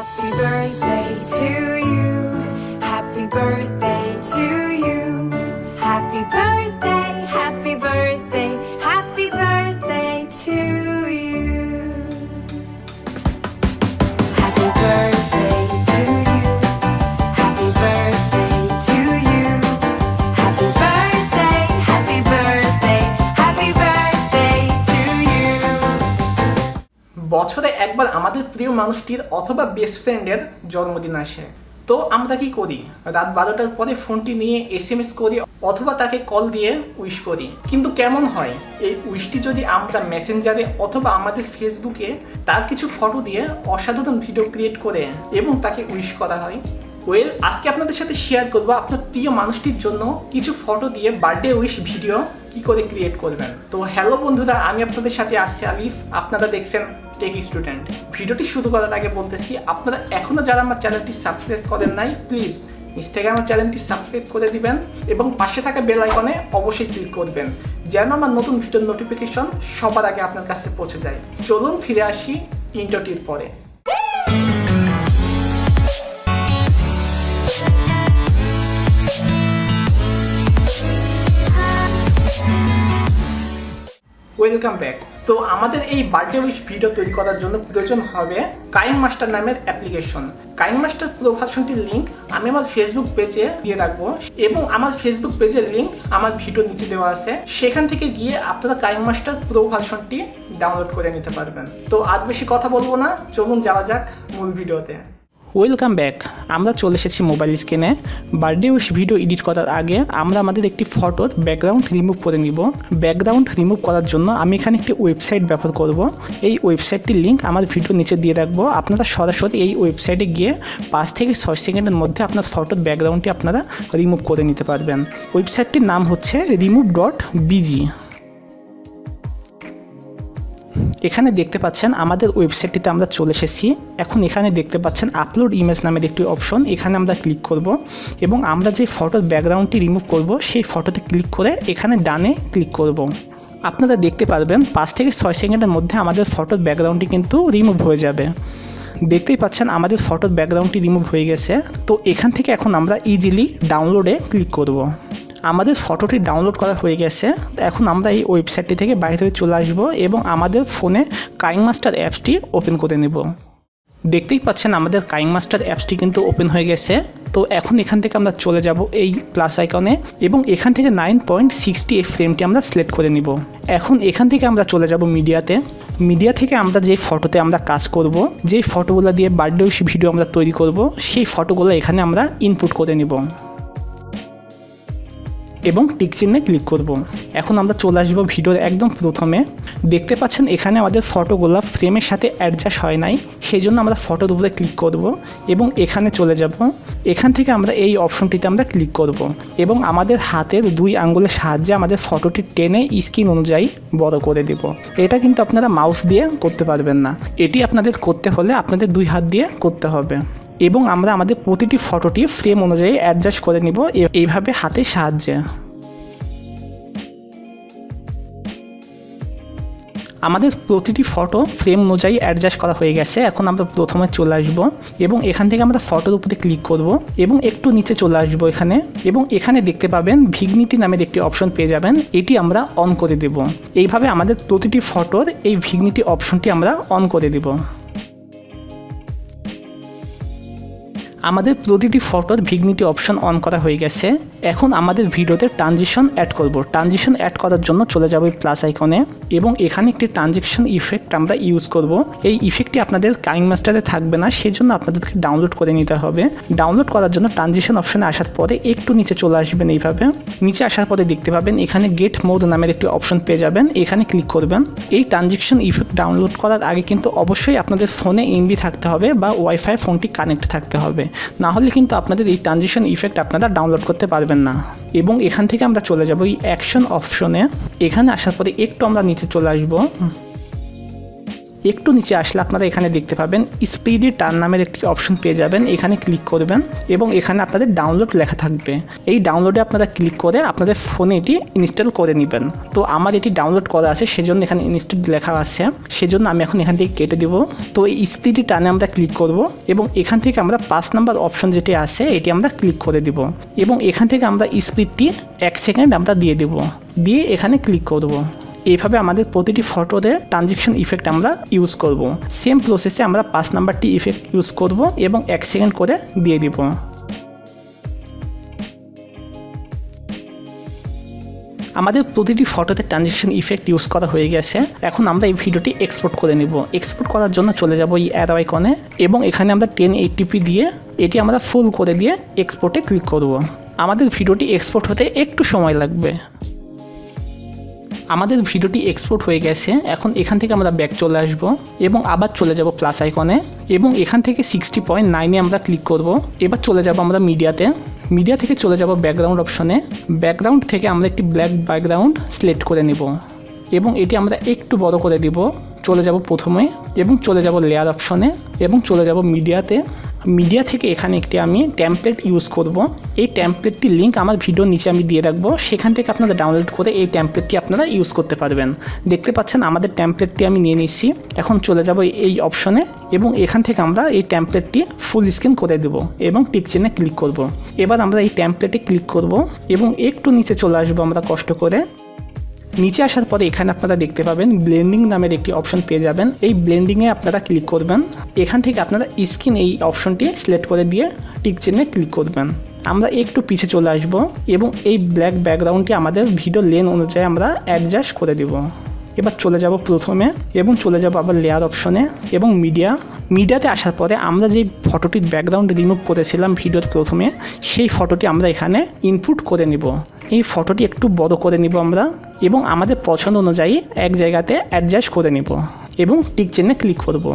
Happy birthday একবার আমাদের প্রিয় মানুষটির অথবা বেস্ট ফ্রেন্ডের জন্মদিন আসে। তো আমরা কি করি? রাত বারোটার পরে ফোনটি নিয়ে এস এম এস করি অথবা তাকে কল দিয়ে উইশ করি। কিন্তু কেমন হয়? এই উইশটি যদি আমরা মেসেঞ্জারে অথবা আমাদের ফেসবুকে তার কিছু ফটো দিয়ে অসাধারণ ভিডিও ক্রিয়েট করে এবং তাকে উইশ করা হয়। ওয়েল আজকে আপনাদের সাথে শেয়ার করব আপনার প্রিয় মানুষটির জন্য কিছু ফটো দিয়ে বার্থডে উইশ ভিডিও কি করে ক্রিয়েট করবেন। তো হ্যালো বন্ধুরা, আমি আপনাদের সাথে আসছি আলিফ। আপনারা দেখছেন টেক স্টুডেন্ট ভিডিওটি শুরু করার আগে বলতেছি, আপনারা এখনও যারা আমার চ্যানেলটি সাবস্ক্রাইব করেন নাই প্লিজ নিচ থেকে আমার চ্যানেলটি সাবস্ক্রাইব করে দিবেন এবং পাশে থাকা বেল আইকনে অবশ্যই ক্লিক করবেন, যেন আমার নতুন ভিডিওর নোটিফিকেশন সবার আগে আপনার কাছে পৌঁছে যায়। চলুন ফিরে আসি ইন্টারটির পরে। ওয়েলকাম ব্যাক তো আমাদের এই বার্থডে উইশ ভিডিও তৈরি করার জন্য প্রয়োজন হবে কাইন মাস্টার নামের অ্যাপ্লিকেশন কাইন মাস্টার প্রো ভার্সনটির লিঙ্ক আমি আমার ফেসবুক পেজে দিয়ে রাখব এবং আমার ফেসবুক পেজের লিঙ্ক আমার ভিডিও নিচে দেওয়া আছে। সেখান থেকে গিয়ে আপনারা কাইন মাস্টার প্রো ভার্সনটি ডাউনলোড করে নিতে পারবেন। তো আর বেশি কথা বলব না, চলুন যাওয়া যাক মূল ভিডিওতে। ওয়েলকাম ব্যাক আমরা চলে এসেছি মোবাইল স্ক্রিনে বার্থডে উইশ ভিডিও এডিট করার আগে আমরা আমাদের একটি ফটোর ব্যাকগ্রাউন্ড রিমুভ করে নিব। ব্যাকগ্রাউন্ড রিমুভ করার জন্য আমি এখানে একটি ওয়েবসাইট ব্যবহার করব। এই ওয়েবসাইটটির লিঙ্ক আমার ভিডিও নিচে দিয়ে রাখব। আপনারা সরাসরি এই ওয়েবসাইটে গিয়ে পাঁচ থেকে ছয় সেকেন্ডের মধ্যে আপনার ফটোর ব্যাকগ্রাউন্ডটি আপনারা রিমুভ করে নিতে পারবেন। ওয়েবসাইটটির নাম হচ্ছে রিমুভ ডট বিজি এখানে দেখতে পাচ্ছেন আমাদের ওয়েবসাইটটিতে আমরা চলে এসেছি। এখন এখানে দেখতে পাচ্ছেন আপলোড ইমেজ নামের একটি অপশন এখানে আমরা ক্লিক করব এবং আমরা যে ফটোর ব্যাকগ্রাউন্ডটি রিমুভ করব, সেই ফটোতে ক্লিক করে এখানে ডানে ক্লিক করব। আপনারা দেখতে পারবেন পাঁচ থেকে ছয় সেকেন্ডের মধ্যে আমাদের ফটোর ব্যাকগ্রাউন্ডটি কিন্তু রিমুভ হয়ে যাবে। দেখতেই পাচ্ছেন আমাদের ফটোর ব্যাকগ্রাউন্ডটি রিমুভ হয়ে গেছে। তো এখান থেকে এখন আমরা ইজিলি ডাউনলোডে ক্লিক করব। আমাদের ফটোটি ডাউনলোড করা হয়ে গেছে। তো এখন আমরা এই ওয়েবসাইটটি থেকে বাইরে চলে আসব এবং আমাদের ফোনে কাইং মাস্টার অ্যাপসটি ওপেন করে নেব। দেখতেই পাচ্ছেন আমাদের কাইং মাস্টার অ্যাপসটি কিন্তু ওপেন হয়ে গেছে। তো এখন এখান থেকে আমরা চলে যাব এই প্লাস আইকনে এবং এখান থেকে নাইন পয়েন্ট সিক্সটি এই ফ্রেমটি আমরা সিলেক্ট করে নিব। এখন এখান থেকে আমরা চলে যাব মিডিয়াতে। মিডিয়া থেকে আমরা যে ফটোতে আমরা কাজ করব, যেই ফটোগুলো দিয়ে বার্থডে ভিডিও আমরা তৈরি করব, সেই ফটোগুলো এখানে আমরা ইনপুট করে নিব। এবং টিক চিহ্নে ক্লিক করব। এখন আমরা চলে আসব ভিডিওর একদম প্রথমে। দেখতে পাচ্ছেন এখানে আমাদের ফটোগুলো ফ্রেমের সাথে অ্যাডজাস্ট হয় নাই সেই জন্য আমরা ফটোর উপরে ক্লিক করব এবং এখানে চলে যাব। এখান থেকে আমরা এই অপশনটিতে আমরা ক্লিক করব এবং আমাদের হাতের দুই আঙ্গুলের সাহায্যে আমাদের ফটোটি টেনে স্ক্রিন অনুযায়ী বড় করে দেব। এটা কিন্তু আপনারা মাউস দিয়ে করতে পারবেন না। এটি আপনাদের করতে হলে আপনাদের দুই হাত দিয়ে করতে হবে। এবং আমরা আমাদের প্রতিটি ফটোটি ফ্রেম অনুযায়ী অ্যাডজাস্ট করে নিব এইভাবে হাতের সাহায্যে। আমাদের প্রতিটি ফটো ফ্রেম অনুযায়ী অ্যাডজাস্ট করা হয়ে গেছে। এখন আমরা প্রথমে চলে আসব এবং এখান থেকে আমরা ফটোর উপরে ক্লিক করব এবং একটু নিচে চলে আসব এখানে এবং এখানে দেখতে পাবেন ভিগনিটি নামের একটি অপশন পেয়ে যাবেন। এটি আমরা অন করে দেব। এইভাবে আমাদের প্রতিটি ফটোর এই ভিগনিটি অপশনটি আমরা অন করে দেব। আমাদের প্রতিটি ফটোর ভিগনিটি অপশন অন করা হয়ে গেছে। এখন আমাদের ভিডিওতে ট্রানজিশন অ্যাড করব। ট্রানজিশন অ্যাড করার জন্য চলে যাব প্লাস আইকনে এবং এখানে একটি ট্রানজেকশন ইফেক্ট আমরা ইউজ করব। এই ইফেক্টটি আপনাদের কাইং মাস্টারে থাকবে না, সেজন্য আপনাদেরকে ডাউনলোড করে নিতে হবে। ডাউনলোড করার জন্য ট্রানজিশন অপশনে আসার পরে একটু নিচে চলে আসবেন এইভাবে। নিচে আসার পরে দেখতে পাবেন এখানে গেট মোড নামের একটি অপশন পেয়ে যাবেন। এখানে ক্লিক করবেন। এই ট্রানজেকশন ইফেক্ট ডাউনলোড করার আগে কিন্তু অবশ্যই আপনাদের ফোনে এমবি থাকতে হবে বা ওয়াইফাই ফোনটি কানেক্ট থাকতে হবে। না হলে কিন্তু আপনাদের এই ট্রানজিশন ইফেক্ট আপনারা ডাউনলোড করতে পারবেন না। এবং এখান থেকে আমরা চলে যাব এই অ্যাকশন অপশনে এখানে আসার পরে একটু আমরা নিচে চলে আসব। একটু নিচে আসলে আপনারা এখানে দেখতে পাবেন স্পিডি টার্ন নামের একটি অপশন পেয়ে যাবেন। এখানে ক্লিক করবেন এবং এখানে আপনাদের ডাউনলোড লেখা থাকবে। এই ডাউনলোডে আপনারা ক্লিক করে আপনাদের ফোনে এটি ইনস্টল করে নেবেন। তো আমার এটি ডাউনলোড করা আছে, সেজন্য এখানে ইনস্টল লেখা আছে। সেজন্য আমি এখন এখান থেকে কেটে দেবো। তো এই স্পিডি টানে আমরা ক্লিক করব এবং এখান থেকে আমরা পাঁচ নাম্বার অপশন যেটি আছে, এটি আমরা ক্লিক করে দিব এবং এখান থেকে আমরা স্পিডটি এক সেকেন্ড আমরা দিয়ে দেব। দিয়ে এখানে ক্লিক করব। এইভাবে আমাদের প্রতিটি ফটোতে ট্রানজেকশন ইফেক্ট আমরা ইউজ করব। সেম প্রসেসে আমরা পাঁচ নাম্বারটি ইফেক্ট ইউজ করব এবং এক সেকেন্ড করে দিয়ে দিব। আমাদের প্রতিটি ফটোতে ট্রানজেকশন ইফেক্ট ইউজ করা হয়ে গেছে। এখন আমরা এই ভিডিওটি এক্সপোর্ট করে নেব। এক্সপোর্ট করার জন্য চলে যাব এই অ্যারো আইকনে এবং এখানে আমরা টেন এইটিপি দিয়ে এটি আমরা ফুল করে দিয়ে এক্সপোর্টে ক্লিক করব। আমাদের ভিডিওটি এক্সপোর্ট হতে একটু সময় লাগবে। আমাদের ভিডিওটি এক্সপোর্ট হয়ে গেছে, এখন এখান থেকে আমরা ব্যাক চলে আসব এবং আবার চলে যাব প্লাস আইকনে এবং এখান থেকে সিক্সটি পয়েন্ট নাইনে আমরা ক্লিক করব। এবার চলে যাব আমরা মিডিয়াতে মিডিয়া থেকে চলে যাব ব্যাকগ্রাউন্ড অপশনে ব্যাকগ্রাউন্ড থেকে আমরা একটি ব্ল্যাক ব্যাকগ্রাউন্ড সিলেক্ট করে নেব এবং এটি আমরা একটু বড় করে দিব। চলে যাব প্রথমে এবং চলে যাব লেয়ার অপশনে এবং চলে যাব মিডিয়াতে মিডিয়া থেকে এখানে একটি আমি ট্যাম্পলেট ইউজ করব। এই ট্যাম্পলেটটির লিঙ্ক আমার ভিডিওর নিচে আমি দিয়ে রাখব। সেখান থেকে আপনারা ডাউনলোড করে এই ট্যাম্পলেটটি আপনারা ইউজ করতে পারবেন। দেখতে পাচ্ছেন আমাদের ট্যাম্পলেটটি আমি নিয়ে নিচ্ছি। এখন চলে যাব এই অপশনে এবং এখান থেকে আমরা এই ট্যাম্পলেটটি ফুল স্ক্রিন করে দেব এবং টিক চিহ্নে ক্লিক করব। এবার আমরা এই ট্যাম্পলেটে ক্লিক করব এবং একটু নিচে চলে আসব আমরা কষ্ট করে। নিচে আসার পরে এখানে আপনারা দেখতে পাবেন ব্লেন্ডিং নামের একটি অপশন পেয়ে যাবেন। এই ব্লেন্ডিংয়ে আপনারা ক্লিক করবেন। এখান থেকে আপনারা স্ক্রিন এই অপশনটি সিলেক্ট করে দিয়ে টিক চিহ্নে ক্লিক করবেন। আমরা একটু পিছে চলে আসব এবং এই ব্ল্যাক ব্যাকগ্রাউন্ডটি আমাদের ভিডিও লেন অনুযায়ী আমরা অ্যাডজাস্ট করে দেব। এবার চলে যাব প্রথমে এবং চলে যাব আবার লেয়ার অপশনে এবং মিডিয়া মিডিয়াতে আসার পরে আমরা যে ফটোটির ব্যাকগ্রাউন্ড রিমুভ করেছিলাম ভিডিওর প্রথমে, সেই ফটোটি আমরা এখানে ইনপুট করে নিব। এই ফটোটি একটু বড় করে নিব আমরা এবং আমাদের পছন্দ অনুযায়ী এক জায়গাতে অ্যাডজাস্ট করে নিব এবং টিক চেনে ক্লিক করব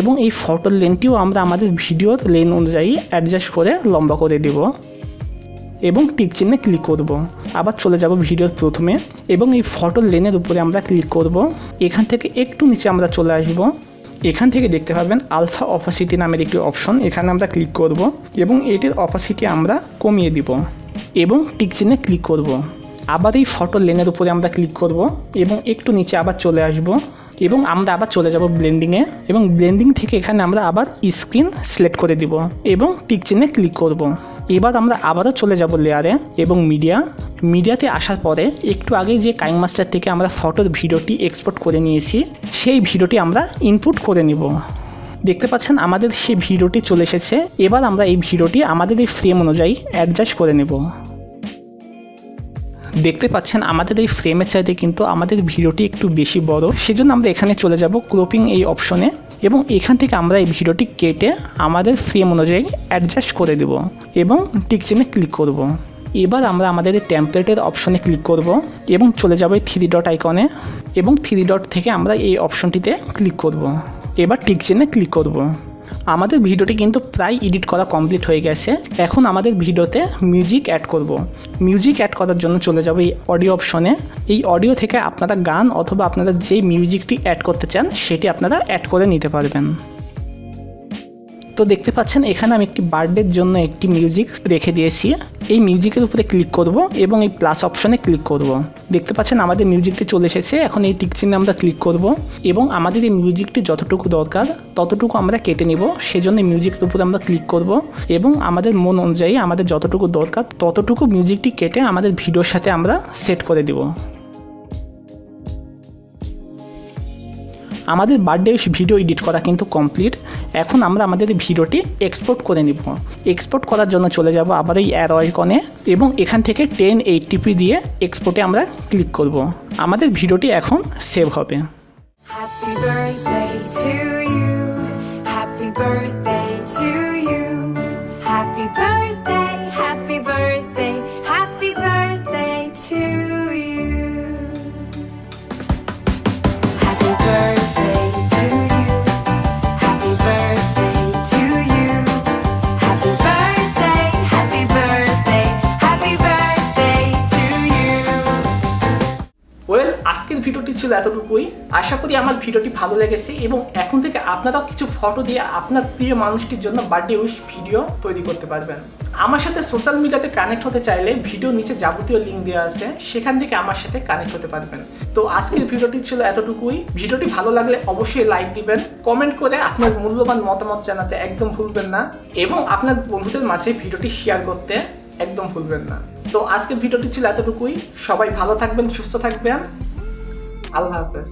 এবং এই ফটোর লেনটিও আমরা আমাদের ভিডিওর লেন অনুযায়ী অ্যাডজাস্ট করে লম্বা করে দেব এবং টিক চিহ্নে ক্লিক করব। আবার চলে যাব ভিডিওর প্রথমে এবং এই ফটোর লেনের উপরে আমরা ক্লিক করব। এখান থেকে একটু নিচে আমরা চলে আসব। এখান থেকে দেখতে পাবেন আলফা অপাসিটি নামের একটি অপশন এখানে আমরা ক্লিক করব এবং এটির অপাসিটি আমরা কমিয়ে দিব। এবং টিক চিহ্নে ক্লিক করব। আবার এই ফটো লেনের উপরে আমরা ক্লিক করব এবং একটু নিচে আবার চলে আসব এবং আমরা আবার চলে যাব ব্লেন্ডিংয়ে এবং ব্লেন্ডিং থেকে এখানে আমরা আবার স্ক্রিন সিলেক্ট করে দিব এবং টিক চিহ্নে ক্লিক করব। এবার আমরা আবারও চলে যাব লেয়ারে এবং মিডিয়া মিডিয়াতে আসার পরে একটু আগে যে কাইং মাস্টার থেকে আমরা ফটোর ভিডিওটি এক্সপোর্ট করে নিয়েছি, সেই ভিডিওটি আমরা ইনপুট করে নিব। দেখতে পাচ্ছেন আমাদের সেই ভিডিওটি চলে এসেছে এবার আমরা এই ভিডিওটি আমাদের এই ফ্রেম অনুযায়ী অ্যাডজাস্ট করে নেব দেখতে পাচ্ছেন আমাদের এই ফ্রেমের চাইতে কিন্তু আমাদের ভিডিওটি একটু বেশি বড় সেজন্য আমরা এখানে চলে যাব ক্রপিং এই অপশনে এবং এখান থেকে আমরা এই ভিডিওটি কেটে আমাদের ফ্রেম অনুযায়ী অ্যাডজাস্ট করে দেব এবং টিক চিহ্নে ক্লিক করব। এবার আমরা আমাদের এই টেমপ্লেটের অপশনে ক্লিক করব এবং চলে যাব এই থ্রি ডট আইকনে এবং থ্রি ডট থেকে আমরা এই অপশনটিতে ক্লিক করব। এবার টিক চিহ্নে ক্লিক করব। আমাদের ভিডিওটি কিন্তু প্রায় এডিট করা কমপ্লিট হয়ে গেছে এখন আমাদের ভিডিওতে মিউজিক অ্যাড করব। মিউজিক অ্যাড করার জন্য চলে যাব এই অডিও অপশনে এই অডিও থেকে আপনারা গান অথবা আপনারা যেই মিউজিকটি অ্যাড করতে চান, সেটি আপনারা অ্যাড করে নিতে পারবেন তো দেখতে পাচ্ছেন, এখানে আমি একটি বার্থডের জন্য একটি মিউজিক রেখে দিয়েছি। এই মিউজিকের উপরে ক্লিক করব এবং এই প্লাস অপশনে ক্লিক করব। দেখতে পাচ্ছেন, আমাদের মিউজিকটি চলে এসেছে। এখন এই টিক চিহ্নে আমরা ক্লিক করব এবং আমাদের এই মিউজিকটি যতটুকু দরকার, ততটুকু আমরা কেটে নেব। সেজন্য মিউজিকের উপরে আমরা ক্লিক করব এবং আমাদের মন অনুযায়ী আমাদের যতটুকু দরকার, ততটুকু মিউজিকটি কেটে আমাদের ভিডিওর সাথে আমরা সেট করে দেব। আমাদের বার্থডে ভিডিও এডিট করা কিন্তু কমপ্লিট এখন আমরা আমাদের ভিডিওটি এক্সপোর্ট করে নিব। এক্সপোর্ট করার জন্য চলে যাব আবার এই অ্যার আইকনে এবং এখান থেকে টেন এইটটিপি দিয়ে এক্সপোর্টে আমরা ক্লিক করব। আমাদের ভিডিওটি এখন সেভ হবে। Happy birthday ছিল এতটুকুই। আশা করি আমার ভিডিওটি ভালো লেগেছে এবং এখন থেকে আপনারাও কিছু ফটো দিয়ে আপনার প্রিয় মানুষটির জন্য বার্থডে উইশ ভিডিও তৈরি করতে পারবেন। আমার সাথে সোশ্যাল মিডিয়াতে কানেক্ট হতে চাইলে ভিডিও নিচে যাবতীয় লিঙ্ক দেওয়া আছে। সেখান থেকে আমার সাথে কানেক্ট হতে পারবেন। তো আজকের ভিডিওটি ছিল এতটুকুই। ভিডিওটি ভালো লাগলে অবশ্যই লাইক দিবেন। কমেন্ট করে আপনার মূল্যবান মতামত জানাতে একদম ভুলবেন না এবং আপনার বন্ধুদের মাঝে ভিডিওটি শেয়ার করতে একদম ভুলবেন না। তো আজকের ভিডিওটি ছিল এতটুকুই। সবাই ভালো থাকবেন, সুস্থ থাকবেন। আল্লাহ হাফেজ